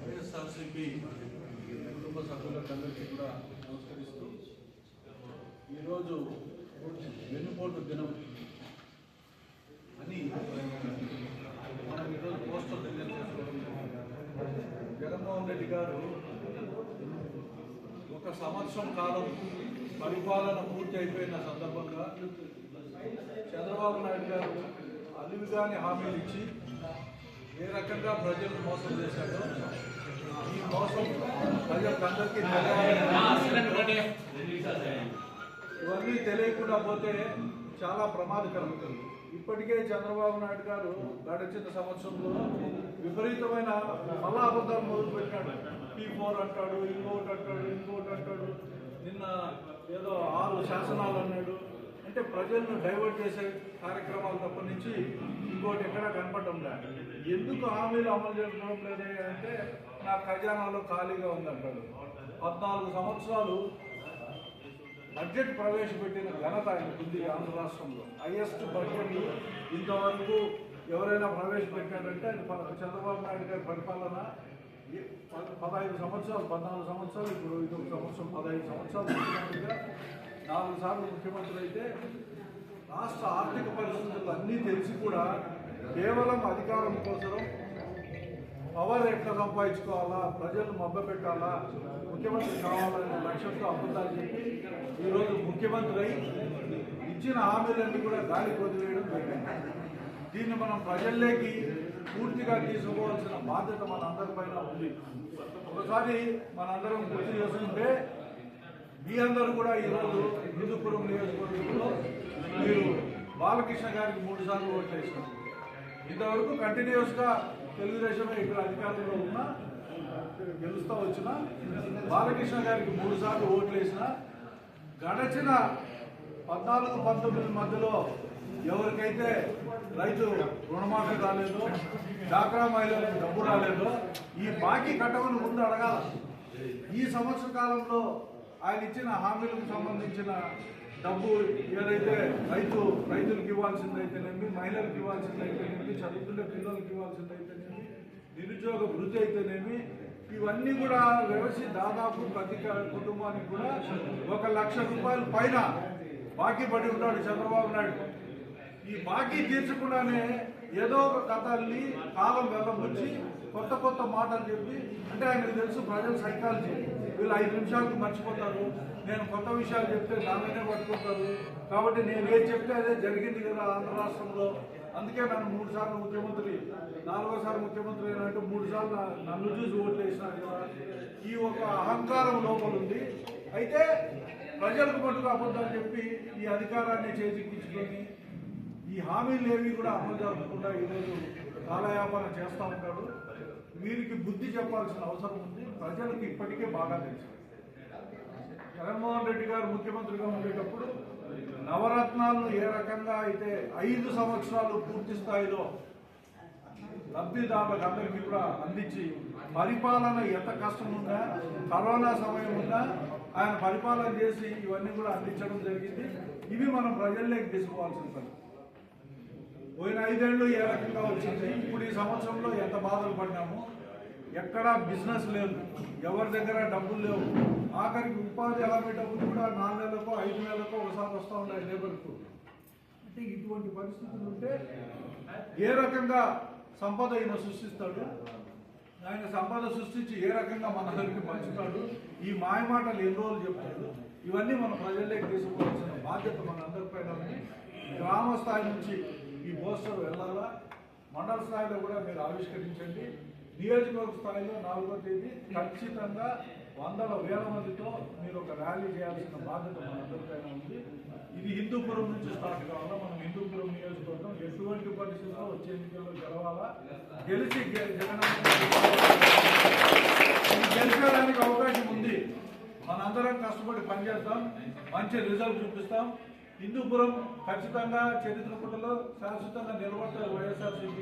వైఎస్ఆర్సీపీ కుటుంబ సభ్యులందరికీ కూడా నమస్కరిస్తూ ఈరోజు వెన్నుపోటు దినం. అని మనం ఈరోజు పోస్టర్ రిలీజ్ చేసుకోవడం జగన్మోహన్ రెడ్డి గారు ఒక సంవత్సరం కాలం పరిపాలన పూర్తి అయిపోయిన సందర్భంగా చంద్రబాబు నాయుడు గారు అలివిగాని హామీలు ఇచ్చి ఏ రకంగా ప్రజలను మోసం చేశాడో ఈ మోసం ప్రజలందరికీ ఇవన్నీ తెలియకుండా పోతే చాలా ప్రమాదకరం ఇప్పటికే చంద్రబాబు నాయుడు గారు గడిచిన సంవత్సరంలో విపరీతమైన మళ్ళా అబద్ధాలు మొదలు పెట్టాడు టీ ఫోర్ అంటాడు ఇంకోటి అంటాడు ఇంకోటి అంటాడు. నిన్న ఏదో ఆరు శాసనాలు అన్నాడు. అంటే ప్రజలను డైవర్ట్ చేసే కార్యక్రమాలు తప్ప నుంచి ఇంకోటి ఎక్కడా కనపడటం లేదు. ఎందుకు హామీలు అమలు చేయడం లేదే అంటే నా ఖజానాలో ఖాళీగా ఉందంటాడు. పద్నాలుగు సంవత్సరాలు బడ్జెట్ ప్రవేశపెట్టిన ఘనత ఆయనకు ఉంది ఆంధ్ర రాష్ట్రంలో. హైయెస్ట్ బడ్జెట్ ఇంతవరకు ఎవరైనా ప్రవేశపెట్టాడంటే అది చంద్రబాబు నాయుడు గారి పరిపాలన పదహైదు సంవత్సరాలు పద్నాలుగు సంవత్సరాలు ఇప్పుడు ఇది ఒక సంవత్సరం పదహైదు సంవత్సరాలు నాలుగు సార్లు ముఖ్యమంత్రి అయితే రాష్ట్ర ఆర్థిక పరిస్థితులు అన్నీ తెలిసి కూడా కేవలం అధికారం కోసం పవర్ ఎట్లా సంపాదించుకోవాలా ప్రజలు మబ్బ పెట్టాలా ముఖ్యమంత్రి కావాలనే లక్ష్యంతో అబద్ధాలు చెప్పి ఈరోజు ముఖ్యమంత్రి అయి ఇచ్చిన హామీలన్నీ కూడా గాలి వదిలేయడం జరిగింది. దీన్ని మనం ప్రజల్లోకి పూర్తిగా తీసుకోవాల్సిన బాధ్యత మనందరిపైన ఉంది. ఒకసారి మనందరం గుర్తు చేసుకుంటే మీ అందరూ కూడా ఈరోజు హిందూపురం నియోజకవర్గంలో మీరు బాలకృష్ణ గారికి మూడు సార్లు ఓట్లు వేసినారు ఇంతవరకు కంటిన్యూస్గా తెలుగుదేశం ఇక్కడ అధికారంలో ఉన్న గెలుస్తూ వచ్చిన బాలకృష్ణ గారికి మూడు సార్లు ఓట్లు వేసిన గడచిన పద్నాలుగు పంతొమ్మిది మధ్యలో ఎవరికైతే రైతు రుణమాఫీ రాలేదో డాక్రా మహిళలకు డబ్బు రాలేదో ఈ బాకీ కట్టమని ముందు అడగాల ఈ సంవత్సర కాలంలో ఆయన ఇచ్చిన హామీలకు సంబంధించిన డబ్బు ఏదైతే రైతు రైతులకు ఇవ్వాల్సిందైతేనేమి మహిళలకు ఇవ్వాల్సిందైతేనేమి చదువుకునే పిల్లలకు ఇవ్వాల్సిందైతేనేమి నిరుద్యోగ వృద్ధి అయితేనేమి ఇవన్నీ కూడా వ్యవసి దాదాపు ప్రతి కుటుంబానికి కూడా ఒక లక్ష రూపాయల పైన బాకీ పడి ఉన్నాడు చంద్రబాబు నాయుడు. ఈ బాకీ తీర్చకుండానే ఏదో ఒక కథల్ని కాలం వెళ్ళబుచ్చి కొత్త కొత్త మాటలు చెప్పి అంటే ఆయనకు తెలుసు ప్రజల సైకాలజీ. వీళ్ళు ఐదు నిమిషాలకు మర్చిపోతారు. నేను కొత్త విషయాలు చెప్తే దానినే పట్టుకుంటారు కాబట్టి నేను ఏం చెప్తే అదే జరిగింది కదా ఆంధ్ర రాష్ట్రంలో. అందుకే నన్ను మూడు సార్లు ముఖ్యమంత్రి నాలుగోసారి ముఖ్యమంత్రి అయినట్టు మూడు సార్లు నన్ను చూసి ఓట్లు వేసినారు కదా. ఈ ఒక అహంకారం లోపల ఉంది. అయితే ప్రజలకు మటుకు అబద్ధాలు చెప్పి ఈ అధికారాన్ని చేజిక్కించుకొని హామీలు ఏవి కూడా అమలు జరగకుండా ఈరోజు కాలయాపన చేస్తూ ఉంటాడు వీరికి బుద్ధి చెప్పాల్సిన అవసరం ఉంది. ప్రజలకు ఇప్పటికే బాగా తెలుసు. జగన్మోహన్ రెడ్డి గారు ముఖ్యమంత్రిగా ఉండేటప్పుడు నవరత్నాలను ఏ రకంగా అయితే ఐదు సంవత్సరాలు పూర్తి స్థాయిలో లబ్ధిదారులకు అందరికీ కూడా అందించి పరిపాలన ఎంత కష్టం ఉందా కరోనా సమయం ఉందా ఆయన పరిపాలన చేసి ఇవన్నీ కూడా అందించడం జరిగింది. ఇవి మనం ప్రజల్లోకి తీసుకోవాల్సిన పని. పోయిన ఐదేళ్ళు ఏ రకంగా వచ్చింది? ఇప్పుడు ఈ సంవత్సరంలో ఎంత బాధలు పడ్డాము? ఎక్కడా బిజినెస్ లేదు. ఎవరి దగ్గర డబ్బులు లేవు. ఆఖరికి ఉపాధి అలాగే డబ్బులు కూడా నాలుగు నెలలకో ఐదు నెలలకో ఒకసారి వస్తూ ఉన్నాయి లేబర్కు అంటే ఇటువంటి పరిస్థితులు ఉంటే ఏ రకంగా సంపద ఈయన సృష్టిస్తాడు? ఆయన సంపద సృష్టించి ఏ రకంగా మన దగ్గరికి పంచుతాడు? ఈ మాయమాటలు ఎన్ని రోజులు చెప్తాడు? ఇవన్నీ మన ప్రజల్లోకి తీసుకోవాల్సిన బాధ్యత మనందరిపైన గ్రామ స్థాయి నుంచి ఈ పోస్టర్ వెళ్ళాలా మండల స్థాయిలో కూడా మీరు ఆవిష్కరించండి. నియోజకవర్గ స్థాయిలో నాలుగో తేదీ ఖచ్చితంగా వందల వేల మందితో మీరు ఒక ర్యాలీ చేయాల్సిన బాధ్యత మనందరిపైన ఉంది. ఇది హిందూపురం నుంచి స్టార్ట్ కావాలా? మనం హిందూపురం నియోజకవర్గం ఎటువంటి పరిస్థితుల్లో వచ్చే ఎన్నికల్లో గెలవాలా? గెలిచి గె- గెలిచడానికి అవకాశం ఉంది. మనందరం కష్టపడి పనిచేస్తాం మంచి రిజల్ట్ చూపిస్తాం. హిందూపురం ఖచ్చితంగా చరిత్ర పుటలో శాశ్వతంగా నిలబడతారు వైఎస్ఆర్సీపీ.